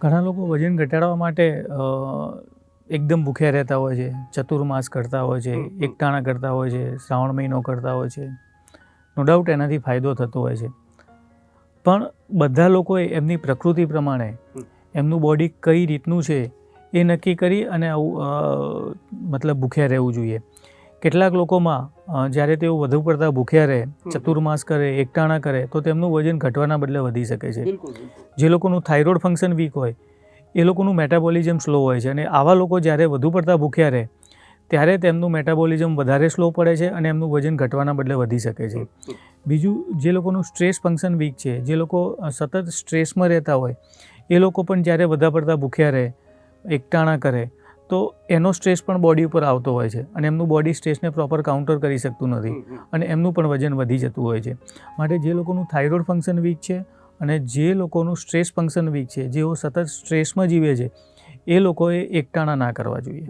ઘણા લોકો વજન ઘટાડવા માટે એકદમ ભૂખ્યા રહેતા હોય છે. ચતુર્માસ કરતા હોય છે. એકટાણા કરતા હોય છે શ્રાવણ મહિનો કરતા હોય છે. નો ડાઉટ એનાથી ફાયદો થતો હોય છે. પણ બધા લોકોએ એમની પ્રકૃતિ પ્રમાણે એમનું બોડી કઈ રીતનું છે એ નક્કી કરી અને આવું મતલબ ભૂખ્યા રહેવું જોઈએ. કેટલાક લોકોમાં જ્યારે તેઓ વધુ પડતા ભૂખ્યા રહે ચતુર્માસ કરે એકટાણા કરે તો તેમનું વજન ઘટવાના બદલે વધી શકે છે. જે લોકોનું થાઇરોઇડ ફંક્શન વીક હોય એ લોકોનું મેટાબોલિઝમ સ્લો હોય છે. અને આવા લોકો જ્યારે વધુ પડતા ભૂખ્યા રહે ત્યારે તેમનું મેટાબોલિઝમ વધારે સ્લો પડે છે અને એમનું વજન ઘટવાના બદલે વધી શકે છે. બીજું જે લોકોનું સ્ટ્રેસ ફંક્શન વીક છે જે લોકો સતત સ્ટ્રેસમાં રહેતા હોય એ લોકો પણ જ્યારે વધા પડતા ભૂખ્યા રહે એકટાણા કરે તો એનો સ્ટ્રેસ પણ બોડી ઉપર આવતો હોય છે અને એમનું બોડી સ્ટ્રેસને પ્રોપર કાઉન્ટર કરી શકતું નથી. અને એમનું પણ વજન વધી જતું હોય છે માટે જે લોકોનું થાઇરોઇડ ફંક્શન વીક છે અને જે લોકોનું સ્ટ્રેસ ફંક્શન વીક છે જેઓ સતત સ્ટ્રેસમાં જીવે છે એ લોકોએ એકટાણા ના કરવા જોઈએ